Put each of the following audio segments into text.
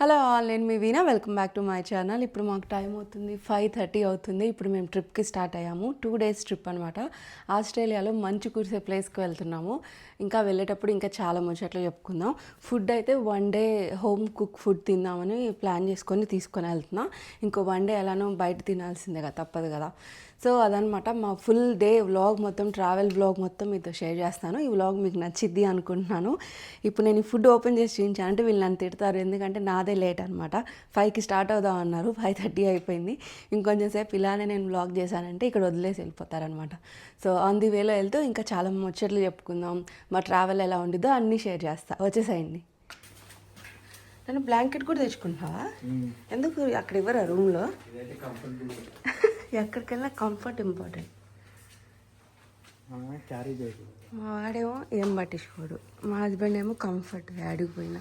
Hello all నేను మీ Veena welcome back to my channel. ఇప్పుడు మాకు టైం అవుతుంది ఫైవ్ థర్టీ అవుతుంది. ఇప్పుడు మేము ట్రిప్కి స్టార్ట్ అయ్యాము. టూ డేస్ ట్రిప్ అనమాట ఆస్ట్రేలియాలో మంచు కురిసే ప్లేస్కి వెళ్తున్నాము. ఇంకా వెళ్ళేటప్పుడు ఇంకా చాలా ముచ్చట్లు చెప్పుకుందాం. ఫుడ్ అయితే one day home cook food తిందామని ప్లాన్ చేసుకొని తీసుకొని వెళ్తున్నాం. ఇంకో వన్ డే ఎలానో బయట తినాల్సిందే కదా తప్పదు కదా. సో అదనమాట మా ఫుల్ డే వ్లాగ్ మొత్తం ట్రావెల్ వ్లాగ్ మొత్తం మీతో షేర్ చేస్తాను. ఈ వ్లాగ్ మీకు నచ్చిద్ది అనుకుంటున్నాను. ఇప్పుడు నేను ఈ ఫుడ్ ఓపెన్ చేసి చూపించాను అంటే వీళ్ళు నన్ను తిడతారు. ఎందుకంటే నాదే లేట్ అనమాట ఫైవ్కి స్టార్ట్ అవుదాం అన్నారు. ఫైవ్ థర్టీ అయిపోయింది. ఇంకొంచెం సేపు ఇలానే నేను వ్లాగ్ చేశానంటే ఇక్కడ వదిలేసి వెళ్ళిపోతారనమాట సో ఆన్ ది వేలో వెళ్తూ ఇంకా చాలా ముచ్చట్లు చెప్పుకుందాం. మా ట్రావెల్ ఎలా ఉండిద్దో అన్నీ షేర్ చేస్తా. వచ్చేసేయండి. నేను బ్లాంకెట్ కూడా తెచ్చుకుంటావా ఎందుకు అక్కడ ఇవ్వరా రూమ్లో? ఇదైతే కంఫర్టబుల్ ఎక్కడికి వెళ్ళినా కంఫర్ట్ ఇంపార్టెంట్ క్యారీ మా వాడేమో ఏం పట్టించుకోడు. మా హస్బెండ్ ఏమో కంఫర్ట్ యాడికి పోయినా.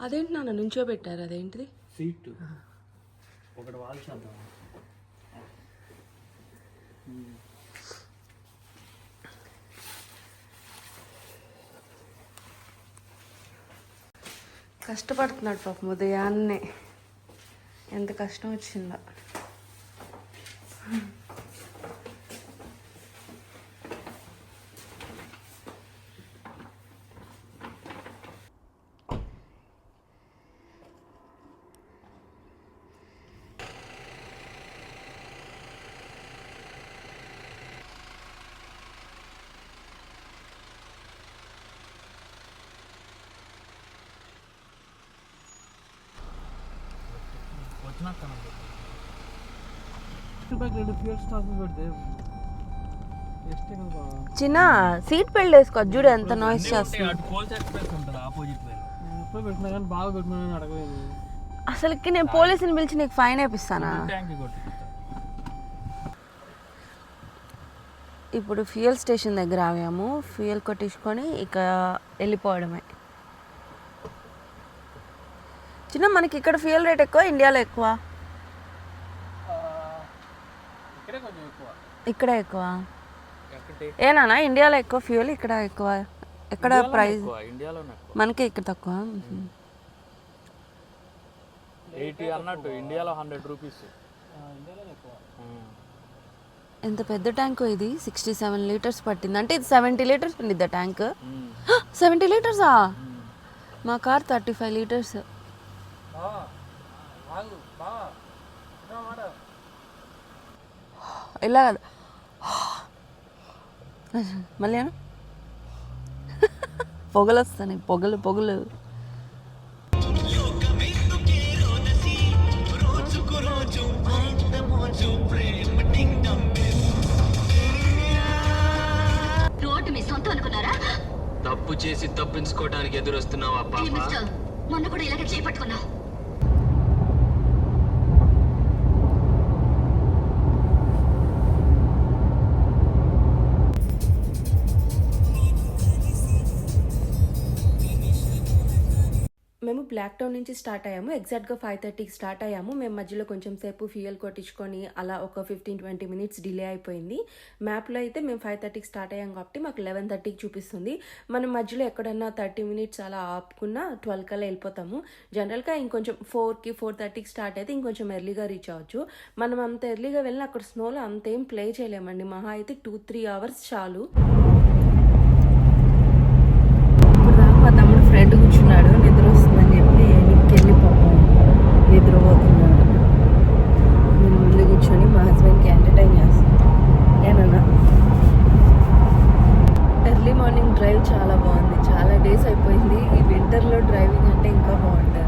అదేంటి నాన్న నుంచో పెట్టారు అదేంటిది? సీట్ ఒకటి వాల్ చేద్దాం కష్టపడుతున్నాడు పాపం ఉదయాన్నే. ఎంత కష్టం వచ్చిందో. వచ్చినాక రెండు ఫ్యూల్ స్టాప్ పెడితే ఎస్టే కదా చిన్న సీట్ బెల్ట్ వేసుకో చూడు ఎంత నాయిస్ చేస్తుంది. అసలుకి నేను పోలీసుని పిలిచి నీకు ఫైన్ వేపిస్తానా? ఇప్పుడు ఫ్యూయల్ స్టేషన్ దగ్గర ఆగాము. ఫ్యూయల్ కొట్టించుకొని ఇక వెళ్ళిపోవడమే. చిన్న మనకి ఇక్కడ ఫ్యూయల్ రేట్ ఎక్కువ ఇండియాలో ఎక్కువ. ఇక్కడే ఎక్కువ. ఏనా ఇండియాలో ఎక్కువ ఫ్యూయల్ ఇక్కడ ఎక్కువ. ఎక్కడ ప్రైస్ మనకి ఇక్కడ తక్కువ. ఎయిటీ అన్నట్టు ఇండియాలో హండ్రెడ్ రూపీస్. ఎంత పెద్ద ట్యాంక్ ఇది? సిక్స్టీ సెవెన్ లీటర్స్ పట్టింది. అంటే ఇది సెవెంటీ లీటర్స్ ఉండిద్దా ట్యాంక్? సెవెంటీ లీటర్సా? మా కార్ థర్టీ ఫైవ్ లీటర్స్. ఇలా కాదు. మళ్ళీ. పొగలు వస్తాయి పొగలు పొగలు. తప్పు చేసి తప్పించుకోవడానికి ఎదురొస్తున్నావా మొన్న కూడా ఇలాగే చేపట్టుకున్నావు. బ్లాక్ టౌన్ నుంచి స్టార్ట్ అయ్యాము. ఎగ్జాక్ట్గా ఫైవ్ థర్టీకి స్టార్ట్ అయ్యాము. మేము మధ్యలో కొంచెం సేపు ఫ్యూయల్ కొట్టించుకొని అలా ఒక ఫిఫ్టీన్ ట్వంటీ మినిట్స్ డిలే అయిపోయింది. మ్యాప్లో అయితే మేము ఫైవ్ థర్టీకి స్టార్ట్ అయ్యాం కాబట్టి మాకు లెవెన్ థర్టీకి చూపిస్తుంది. మనం మధ్యలో ఎక్కడన్నా థర్టీ మినిట్స్ అలా ఆపుకున్నా ట్వెల్వ్ కల్లా వెళ్ళిపోతాము. జనరల్గా ఇంకొంచెం ఫోర్కి ఫోర్ థర్టీకి స్టార్ట్ అయితే ఇంకొంచెం ఎర్లీగా రీచ్ అవ్వచ్చు. మనం అంత ఎర్లీగా వెళ్ళిన అక్కడ స్నోలో అంతేం ప్లే చేయలేమండి. మహా అయితే టూ త్రీ అవర్స్ చాలు. ఇప్పుడు దాకా మా తమ్ముడు ఫ్రెండ్ కూర్చున్నాడు. చాలా బాగుంది. చాలా డేస్ అయిపోయింది. ఈ వింటర్లో డ్రైవింగ్ అంటే ఇంకా బాగుంటుంది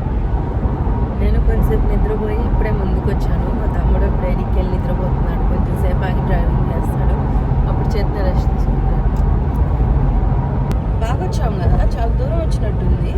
నేను కొంచెంసేపు నిద్రపోయి ఇప్పుడే ముందుకు వచ్చాను మా తమ్ముడు ఎడికి వెళ్ళి నిద్రపోతున్నాడు. కొంచెం సేపు ఆగి డ్రైవింగ్ చేస్తాడు. అప్పుడు చేతిన రెస్ట్ తీసుకుంటాడు బాగా వచ్చాం కదా? చాలా దూరం వచ్చినట్టుంది.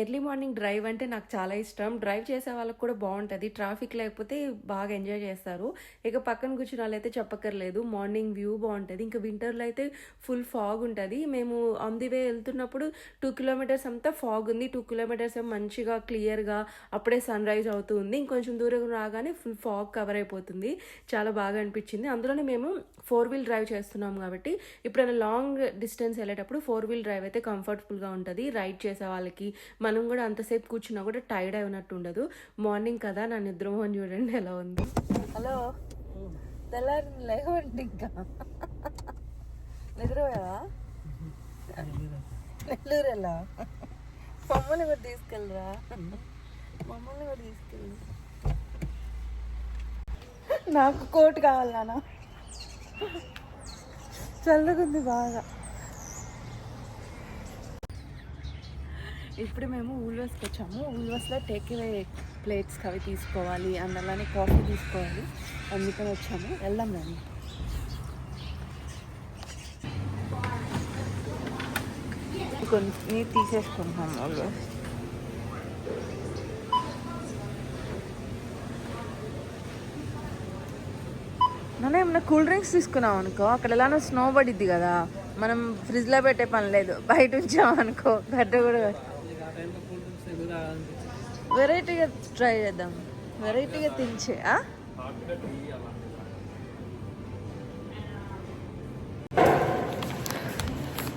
ఎర్లీ మార్నింగ్ డ్రైవ్ అంటే నాకు చాలా ఇష్టం. డ్రైవ్ చేసే వాళ్ళకి కూడా బాగుంటుంది. ట్రాఫిక్ లేకపోతే బాగా ఎంజాయ్ చేస్తారు. ఇక పక్కన కూర్చున్న వాళ్ళైతే చెప్పక్కర్లేదు. మార్నింగ్ వ్యూ బాగుంటుంది. ఇంకా వింటర్లో అయితే ఫుల్ ఫాగ్ ఉంటుంది. మేము ఆన్ ది వే వెళ్తున్నప్పుడు టూ కిలోమీటర్స్ అంతా ఫాగ్ ఉంది. టూ కిలోమీటర్స్ మంచిగా క్లియర్గా అప్పుడే సన్ రైజ్ అవుతుంది ఇంకొంచెం దూరం రాగానే ఫుల్ ఫాగ్ కవర్ అయిపోతుంది. చాలా బాగా అనిపించింది. అందులోనే మేము ఫోర్ వీల్ డ్రైవ్ చేస్తున్నాం కాబట్టి ఇప్పుడైనా లాంగ్ డిస్టెన్స్ వెళ్ళేటప్పుడు ఫోర్ వీల్ డ్రైవ్ అయితే కంఫర్టబుల్గా ఉంటుంది. రైడ్ చేసే వాళ్ళకి మనం కూడా అంతసేపు కూర్చున్నా కూడా టైర్డ్ అయినట్టు ఉండదు. మార్నింగ్ కదా నా నిద్రమోహన్ చూడండి ఎలా ఉంది. హలో. తెల్లారి లేవండి ఇంకా. నిద్రపోయావా? నెల్లూరు ఎలా మమ్మల్ని కూడా తీసుకెళ్ళరా? మమ్మల్ని కూడా తీసుకెళ్ళి. నాకు కోట్ కావాలి నాన్న. చల్లగుంది బాగా. ఇప్పుడు మేము ఊల్వస్కి వచ్చాము. ఊల్వస్లో టేక్ అవే ప్లేట్స్ అవి తీసుకోవాలి అండ్ అలానే కాఫీ తీసుకోవాలి. అందుకని వచ్చాము. వెళ్దాం రండి. కొన్ని తీసేసుకుంటాం వాళ్ళు నన్ను ఏమన్నా కూల్ డ్రింక్స్ తీసుకున్నాం అనుకో? అక్కడ ఎలానో స్నో పడిద్ది కదా. మనం ఫ్రిడ్జ్లో పెట్టే పని లేదు. బయట ఉంచాం అనుకో గడ్డ కూడా వెరైటీగా ట్రై చేద్దాం. వెరైటీగా తించే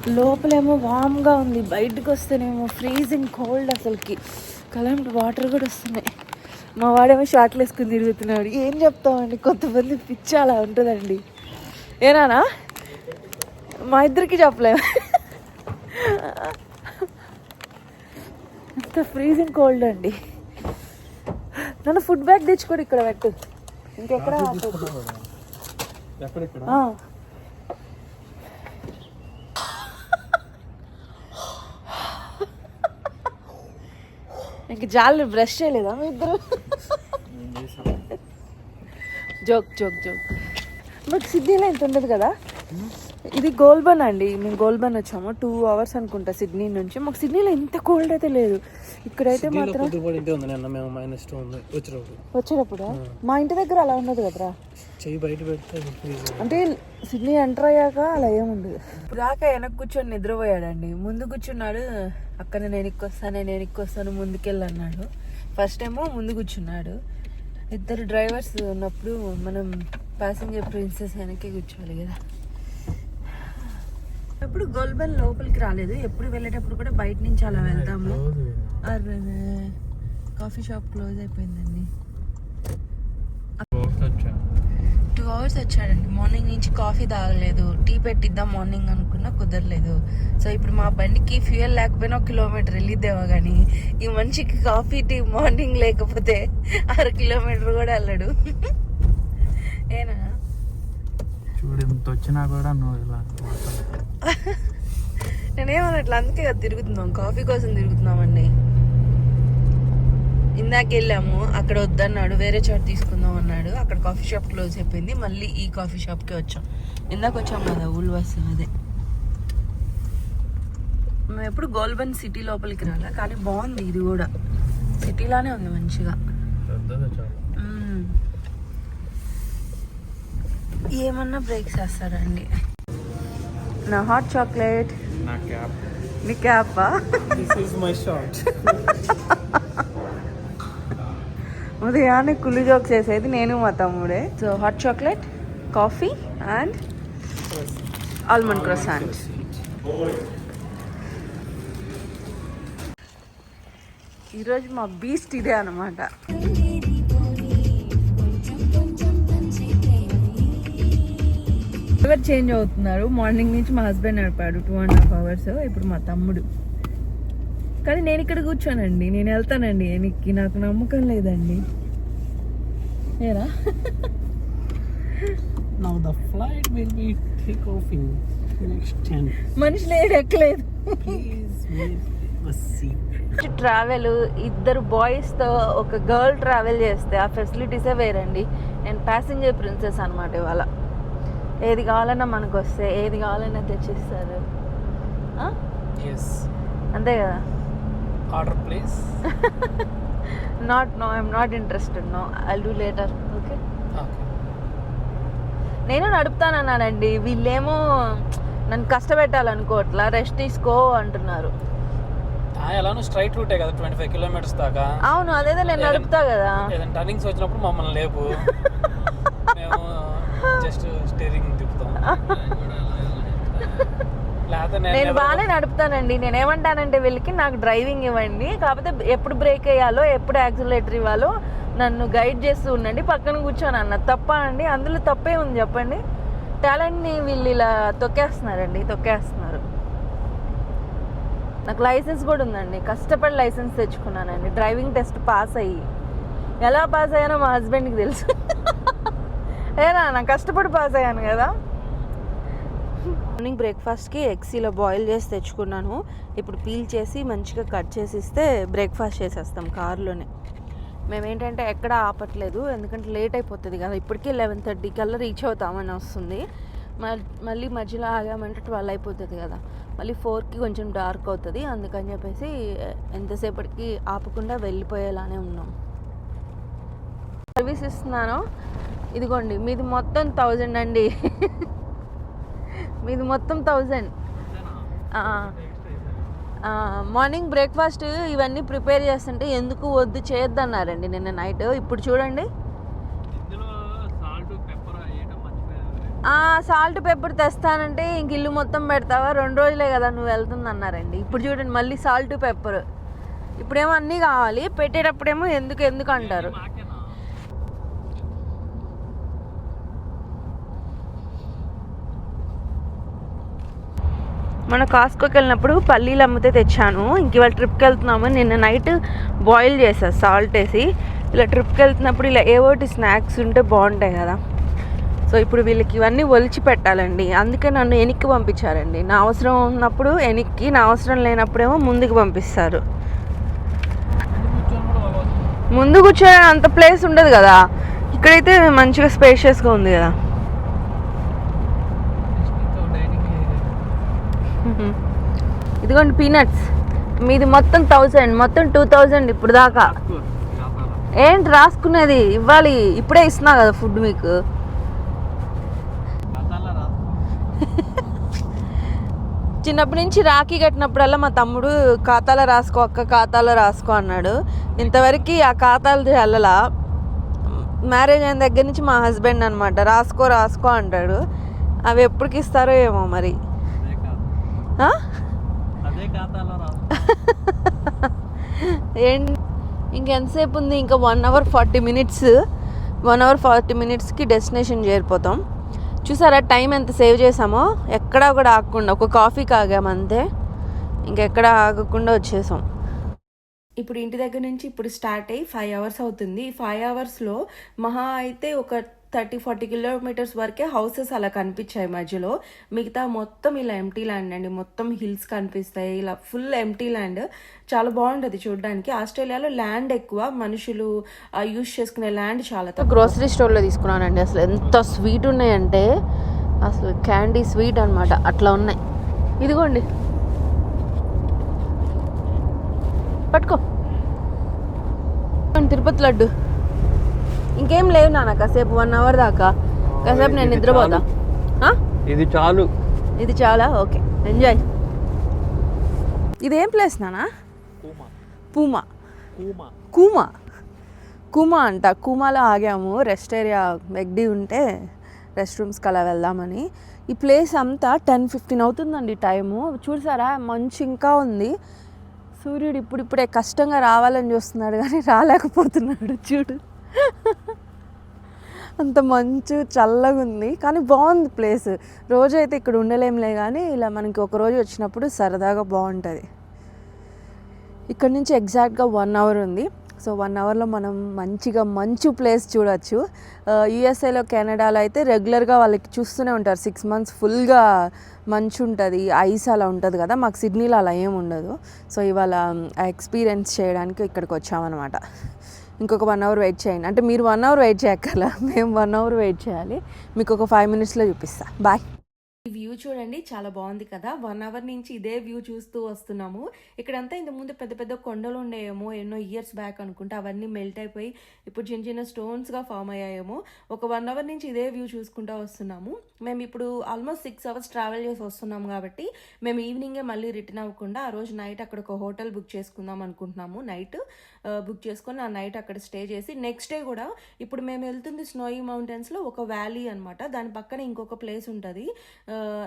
లోపలేమో వామ్గా ఉంది. బయటకు వస్తేనేమో ఫ్రీజింగ్ కోల్డ్ అసలుకి. కలంట్ వాటర్ కూడా వస్తున్నాయి. మా వాడేమో షార్ట్లు వేసుకుని తిరుగుతున్నాడు. ఏం చెప్తామండి? కొంతమంది పిచ్చి అలా ఉంటుందండి. ఏనానా? మా ఇద్దరికి చెప్పలేము. అంత ఫ్రీజింగ్ కోల్డ్ అండి. నన్ను ఫుడ్ బ్యాగ్ తెచ్చుకోడు ఇక్కడ పెట్టు. ఇంకెక్కడ. ఇంక జాలు బ్రష్ చేయలేదా మీ ఇద్దరు? జోక్ జోక్ జోక్ మాకు సిడ్నీలో ఎంత ఉండదు కదా? ఇది గోల్బన్ అండి. మేము గోల్బన్ వచ్చాము. టూ అవర్స్ అనుకుంటా సిడ్నీ నుంచి. మాకు సిడ్నీలో ఇంత కోల్డ్ అయితే లేదు. ఇక్కడైతే మాత్రం ఉంది నిన్న మేము మైనస్ టూ ఉంది. వచ్చినప్పుడు. వచ్చేటప్పుడు? మా ఇంటి దగ్గర అలా ఉండదు కదరా? చెయ్యి బయట పెడితే అంటే సిడ్నీ ఎంటర్ అయ్యాక అలా ఏముండదు దాకా వెనక్కి కూర్చొని నిద్రపోయాడండి. ముందు కూర్చున్నాడు అక్కడ నేను ఇక్కొస్తాను నేను ఇక్కొస్తాను ముందుకెళ్ళి అన్నాడు ఫస్ట్ ఏమో ముందు కూర్చున్నాడు. ఇద్దరు డ్రైవర్స్ ఉన్నప్పుడు మనం ప్యాసింజర్ ప్రిన్సెస్ వెనక్కి కూర్చోవాలి కదా. ఎప్పుడు గోల్బన్ లోపలికి రాలేదు. ఎప్పుడు వెళ్ళేటప్పుడు కూడా బయట నుంచి అలా వెళ్తాము. అరే కాఫీ షాప్ క్లోజ్ అయిపోయిందండి. టూ అవర్స్ వచ్చాడండి. మార్నింగ్ నుంచి కాఫీ తాగలేదు. టీ పెట్టిద్దాం మార్నింగ్ అనుకున్నా కుదరలేదు. సో ఇప్పుడు మా బండికి ఫ్యూయల్ లేకపోయినా ఒక కిలోమీటర్ వెళ్ళిద్దేమో కానీ ఈ మనిషికి కాఫీ టీ మార్నింగ్ లేకపోతే అర కిలోమీటర్ కూడా వెళ్ళడు. ఏనా? చూడు ఇంత వచ్చినా కూడా నువ్వు ఇలా మాట్లాడకు. నేనేమన్నట్లు అందుకే కదా తిరుగుతున్నాం. కాఫీ కోసం తిరుగుతున్నామండి. ఇందాక వెళ్ళాము అక్కడ వద్దన్నాడు వేరే చోట తీసుకుందాం అన్నాడు. అక్కడ కాఫీ షాప్ క్లోజ్ అయిపోయింది మళ్ళీ ఈ కాఫీ షాప్కి వచ్చాం. ఇందాక వచ్చాం కదా ఉల్వాస్ అదే. మేము ఎప్పుడు గోల్బన్ సిటీ లోపలికి రాలే కానీ బాగుంది ఇది కూడా. సిటీలానే ఉంది మంచిగా. ఏమన్నా బ్రేక్స్ వేస్తారండి నా హాట్ చాక్లెట్ నా క్యాప్ నీ క్యాపా దిస్ ఈస్ మై షార్ట్ ఉదయాన్నే కుళ్ళు జోక్స్ చేసేది నేను మా తమ్ముడే. So hot chocolate coffee and almond croissant ఈరోజు మా బీస్ట్ ఇదే అనమాట డ్రైవర్ చేంజ్ అవుతున్నారు. మార్నింగ్ నుంచి మా హస్బెండ్ నడిపాడు టూ అండ్ హాఫ్ అవర్స్ ఇప్పుడు మా తమ్ముడు. కానీ నేను ఇక్కడ కూర్చోనండి. నేను వెళ్తానండి. వెనక్కి నాకు నమ్మకం లేదండి. ఏరా? Now the flight will be take off in next 10 మనిషి లేడు ఎక్కలేదు. ట్రావెల్ ఇద్దరు బాయ్స్తో ఒక గర్ల్ ట్రావెల్ చేస్తే ఆ ఫెసిలిటీసే వేరండి. నేను ప్యాసింజర్ ప్రిన్సెస్ అనమాట ఇవాళ. ఏది కావాలన్నా మనకు వస్తే ఏది కావాలన్నా తెచ్చిస్తారు. అంతే కదా? Order please not no I'm not interested no I do later okay నేను నడుపుతానన్నానండి వీళ్ళేమో నన్ను కష్టపెట్టాలనుకోవట్లా రెస్ట్ తీసుకో అంటున్నారు. ఎలానో స్ట్రైట్ రూటే కదా ట్వంటీ ఫైవ్ కిలోమీటర్స్ దాకా. అవును అదేదో నేను నడుపుతా కదా. టర్నింగ్స్ వచ్చినప్పుడు మమ్మల్ని లేపు. Just steering తిప్పుతాం. నేను బాగానే నడుపుతానండి. నేను ఏమంటానంటే వీళ్ళకి నాకు డ్రైవింగ్ ఇవ్వండి. కాకపోతే ఎప్పుడు బ్రేక్ వేయాలో ఎప్పుడు యాక్సిలేటర్ ఇవ్వాలో నన్ను గైడ్ చేస్తూ ఉండండి. పక్కన కూర్చొని అన్న. తప్ప అండి? అందులో తప్పే ఉంది చెప్పండి. టాలెంట్ని వీళ్ళు ఇలా తొక్కేస్తున్నారండి. తొక్కేస్తున్నారు. నాకు లైసెన్స్ కూడా ఉందండి. కష్టపడి లైసెన్స్ తెచ్చుకున్నానండి. డ్రైవింగ్ టెస్ట్ పాస్ అయ్యి. ఎలా పాస్ అయ్యానో మా హస్బెండ్కి తెలుసు. ఏనా నా కష్టపడి పాస్ అయ్యాను కదా. మార్నింగ్ బ్రేక్ఫాస్ట్కి ఎగ్స్ ఇలా బాయిల్ చేసి తెచ్చుకున్నాను. ఇప్పుడు పీల్ చేసి మంచిగా కట్ చేసి ఇస్తే బ్రేక్ఫాస్ట్ చేసేస్తాం కారులోనే. మేము ఏంటంటే ఎక్కడ ఆపట్లేదు ఎందుకంటే లేట్ అయిపోతుంది కదా. ఇప్పటికే లెవెన్ థర్టీ కల్లా రీచ్ అవుతామని వస్తుంది. మళ్ళీ మధ్యలో ఆగామంటే ట్వెల్వ్ అయిపోతుంది కదా. మళ్ళీ ఫోర్కి కొంచెం డార్క్ అవుతుంది. అందుకని చెప్పేసి ఎంతసేపటికి ఆపకుండా వెళ్ళిపోయేలానే ఉన్నాం. సర్వీస్ ఇస్తున్నాను. ఇదిగోండి మీది మొత్తం థౌజండ్ అండి. మీది మొత్తం థౌజండ్. మార్నింగ్ బ్రేక్ఫాస్ట్ ఇవన్నీ ప్రిపేర్ చేస్తుంటే ఎందుకు వద్దు చేయొద్దన్నారండి నిన్న నైట్. ఇప్పుడు చూడండి. సాల్ట్ పెప్పర్ తెస్తానంటే ఇంక ఇల్లు మొత్తం పెడతావా? రెండు రోజులే కదా నువ్వు వెళ్తుంది అన్నారండి ఇప్పుడు చూడండి మళ్ళీ సాల్ట్ పెప్పర్. ఇప్పుడేమో అన్నీ కావాలి. పెట్టేటప్పుడేమో ఎందుకు ఎందుకు అంటారు. మన కాస్కోకి వెళ్ళినప్పుడు పల్లీలు అమ్మితే తెచ్చాను. ఇంక ఇవాళ ట్రిప్కి వెళ్తున్నాము. నిన్న నైట్ బాయిల్ చేసా సాల్ట్ వేసి. ఇలా ట్రిప్కి వెళ్తున్నప్పుడు ఇలా ఏవోటి స్నాక్స్ ఉంటే బాగుంటాయి కదా. సో ఇప్పుడు వీళ్ళకి ఇవన్నీ ఒలిచి పెట్టాలండి. అందుకే నన్ను వెనక్కి పంపించారండి. నా అవసరం ఉన్నప్పుడు వెనక్కి నా అవసరం లేనప్పుడేమో ముందుకు పంపిస్తారు. ముందు కూర్చొని అంత ప్లేస్ ఉండదు కదా. ఇక్కడైతే మంచిగా స్పేషియస్గా ఉంది కదా. ఇదిగోండి పీనట్స్ మీది మొత్తం థౌజండ్ మొత్తం టూ థౌజండ్ ఇప్పుడు దాకా. ఏంటి రాసుకునేది? ఇవ్వాలి. ఇప్పుడే ఇస్తున్నా కదా ఫుడ్ మీకు. చిన్నప్పటి నుంచి రాఖీ కట్టినప్పుడల్లా మా తమ్ముడు ఖాతాలో రాసుకో అక్క ఖాతాలో రాసుకో అన్నాడు. ఇంతవరకు ఆ ఖాతాలు చెల్లల మ్యారేజ్ అయిన దగ్గర నుంచి మా హస్బెండ్ అనమాట రాసుకో రాసుకో అంటాడు. అవి ఎప్పటికి ఇస్తారో ఏమో మరి ఆ? అదే ఖాతాలో రా ఏంటి ఇంకెంతసేపు ఉంది? ఇంకా one hour forty minutes one hour forty మినిట్స్కి డెస్టినేషన్ చేరిపోతాం. చూసారా టైం ఎంత సేవ్ చేసామో? ఎక్కడా కూడా ఆగకుండా ఒక కాఫీకి ఆగాం అంతే. ఇంకెక్కడ ఆగకుండా వచ్చేసాం. ఇప్పుడు ఇంటి దగ్గర నుంచి ఇప్పుడు స్టార్ట్ అయ్యి ఫైవ్ అవర్స్ అవుతుంది. ఈ ఫైవ్ అవర్స్లో మహా అయితే ఒక థర్టీ ఫార్టీ కిలోమీటర్స్ వరకే హౌసెస్ అలా కనిపించాయి మధ్యలో. మిగతా మొత్తం ఇలా ఎంటీ ల్యాండ్ అండి. మొత్తం హిల్స్ కనిపిస్తాయి. ఇలా ఫుల్ ఎంటీ ల్యాండ్ చాలా బాగుంటుంది చూడడానికి. ఆస్ట్రేలియాలో ల్యాండ్ ఎక్కువ. మనుషులు యూజ్ చేసుకునే ల్యాండ్ చాలా గ్రోసరీ స్టోర్లో తీసుకున్నానండి. అసలు ఎంత స్వీట్ ఉన్నాయంటే అసలు క్యాండీ స్వీట్ అన్నమాట. అట్లా ఉన్నాయి. ఇదిగోండి. పట్టుకో. తిరుపతి లడ్డు. ఇంకేం లేవు నాన్న కాసేపు వన్ అవర్ దాకా. కాసేపు నేను నిద్రపోతా? ఇది చాలు. ఇది చాలా? ఓకే. ఎంజాయ్ ఇదేం ప్లేస్ నానా పూమా. కూమా. కూమా. కూమా అంట. కూమాలో ఆగాము. రెస్ట్ ఏరియా వెగ్డి ఉంటే రెస్ట్ రూమ్స్కి అలా వెళ్దామని. ఈ ప్లేస్ అంతా టెన్ ఫిఫ్టీన్ అవుతుందండి టైము. చూసారా? మంచు ఇంకా ఉంది. సూర్యుడు ఇప్పుడిప్పుడే కష్టంగా రావాలని చూస్తున్నాడు కానీ రాలేకపోతున్నాడు. చూడు. అంత మంచు చల్లగా ఉంది. కానీ బాగుంది ప్లేస్. రోజు అయితే ఇక్కడ ఉండలేంలే కానీ ఇలా మనకి ఒక రోజు వచ్చినప్పుడు సరదాగా బాగుంటుంది. ఇక్కడ నుంచి ఎగ్జాక్ట్గా వన్ అవర్ ఉంది. సో వన్ అవర్లో మనం మంచిగా మంచు ప్లేస్ చూడొచ్చు. యుఎస్ఏలో కెనడాలో అయితే రెగ్యులర్గా వాళ్ళకి చూస్తూనే ఉంటారు. సిక్స్ మంత్స్ ఫుల్గా మంచు ఉంటుంది ఐస్ అలా ఉంటుంది కదా. మాకు సిడ్నీలో అలా ఏం ఉండదు. సో ఇవాళ ఎక్స్పీరియన్స్ చేయడానికి ఇక్కడికి వచ్చామన్నమాట. ఇంకొక వన్ అవర్ వెయిట్ చేయండి. అంటే మీరు వన్ అవర్ వెయిట్ చేయక్కర్లా. మేము వన్ అవర్ వెయిట్ చేయాలి. మీకు ఒక ఫైవ్ మినిట్స్లో చూపిస్తా. బాయ్ ఈ వ్యూ చూడండి చాలా బాగుంది కదా. వన్ అవర్ నుంచి ఇదే వ్యూ చూస్తూ వస్తున్నాము. ఇక్కడంతా ఇంత ముందు పెద్ద పెద్ద కొండలు ఉండేయేమో ఎన్నో ఇయర్స్ బ్యాక్ అనుకుంటా. అవన్నీ మెల్ట్ అయిపోయి ఇప్పుడు చిన్న చిన్న స్టోన్స్గా ఫామ్ అయ్యాయేమో. ఒక వన్ అవర్ నుంచి ఇదే వ్యూ చూసుకుంటా వస్తున్నాము. మేము ఇప్పుడు ఆల్మోస్ట్ సిక్స్ అవర్స్ ట్రావెల్ చేసి వస్తున్నాం కాబట్టి మేము ఈవినింగే మళ్ళీ రిటర్న్ అవ్వకుండా ఆ రోజు నైట్ అక్కడ ఒక హోటల్ బుక్ చేసుకుందాం అనుకుంటున్నాము. నైట్ బుక్ చేసుకొని ఆ నైట్ అక్కడ స్టే చేసి నెక్స్ట్ డే కూడా ఇప్పుడు మేము వెళ్తుంది స్నోయి మౌంటైన్స్లో ఒక వ్యాలీ అనమాట దాని పక్కన ఇంకొక ప్లేస్ ఉంటుంది.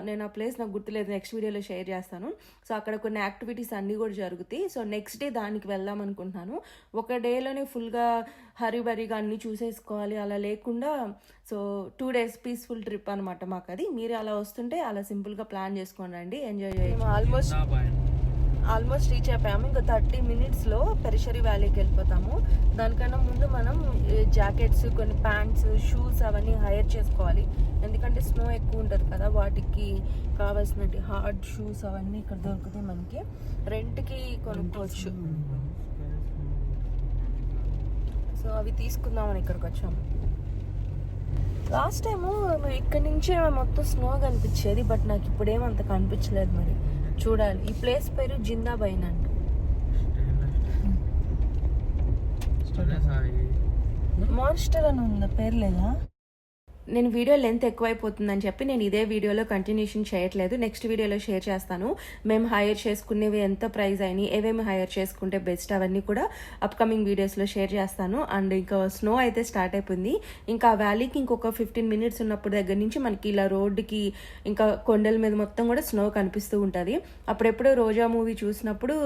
నేను ఆ ప్లేస్ నాకు గుర్తులేదు నెక్స్ట్ వీడియోలో షేర్ చేస్తాను. సో అక్కడ కొన్ని యాక్టివిటీస్ అన్నీ కూడా జరుగుతాయి. సో నెక్స్ట్ డే దానికి వెళ్దాం అనుకుంటున్నాను. ఒక డేలోనే ఫుల్గా హరిబరిగా అన్నీ చూసేసుకోవాలి అలా లేకుండా so two days peaceful trip అనమాట మాకు అది మీరు అలా వస్తుంటే అలా సింపుల్గా ప్లాన్ చేసుకోండి అండి ఎంజాయ్ చేయండి. ఆల్మోస్ట్ ఆల్మోస్ట్ రీచ్ అయిపోయాము. ఇంకా థర్టీ మినిట్స్లో పెరిషరీ వ్యాలీకి వెళ్ళిపోతాము. దానికన్నా ముందు మనం జాకెట్స్ కొన్ని ప్యాంట్స్ షూస్ అవన్నీ హైర్ చేసుకోవాలి. ఎందుకంటే స్నో ఎక్కువ ఉంటుంది కదా వాటికి కావాల్సినట్టు హార్డ్ షూస్ అవన్నీ ఇక్కడ దొరుకుతాయి మనకి. రెంట్కి కొనుక్కోవచ్చు. సో అవి తీసుకుందామని ఇక్కడికి వచ్చాము. లాస్ట్ టైము ఇక్కడ నుంచే మొత్తం స్నో కనిపించేది బట్ నాకు ఇప్పుడేమంత కనిపించలేదు మరి. చూడాలి. ఈ ప్లేస్ పేరు జిందాబైన్ అంట. మాన్స్టర్ అని ఉందా? పేరు లేదా? నేను వీడియో లెంత్ ఎక్కువైపోతుందని చెప్పి నేను ఇదే వీడియోలో కంటిన్యూషన్ చేయట్లేదు. నెక్స్ట్ వీడియోలో షేర్ చేస్తాను. మేము హైర్ చేసుకునేవి ఎంత ప్రైస్ అయినాయి ఏవేమి హైర్ చేసుకుంటే బెస్ట్ అవన్నీ కూడా అప్కమింగ్ వీడియోస్లో షేర్ చేస్తాను. అండ్ ఇంకా స్నో అయితే స్టార్ట్ అయిపోయింది. ఇంకా ఆ వ్యాలీకి ఇంకొక ఫిఫ్టీన్ మినిట్స్ ఉన్నప్పుడు దగ్గర నుంచి మనకి ఇలా రోడ్డుకి ఇంకా కొండల మీద మొత్తం కూడా స్నో కనిపిస్తూ ఉంటుంది. అప్పుడెప్పుడు రోజా మూవీ చూసినప్పుడు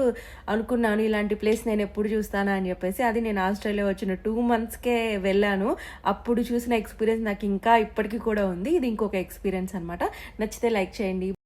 అనుకున్నాను ఇలాంటి ప్లేస్ నేను ఎప్పుడు చూస్తానా అని చెప్పేసి. అది నేను ఆస్ట్రేలియా వచ్చిన టూ మంత్స్కే వెళ్ళాను. అప్పుడు చూసిన ఎక్స్పీరియన్స్ నాకు ఇంకా ఇప్పటికీ కూడా ఉంది. ఇది ఇంకొక ఎక్స్పీరియన్స్ అనమాట నచ్చితే లైక్ చేయండి.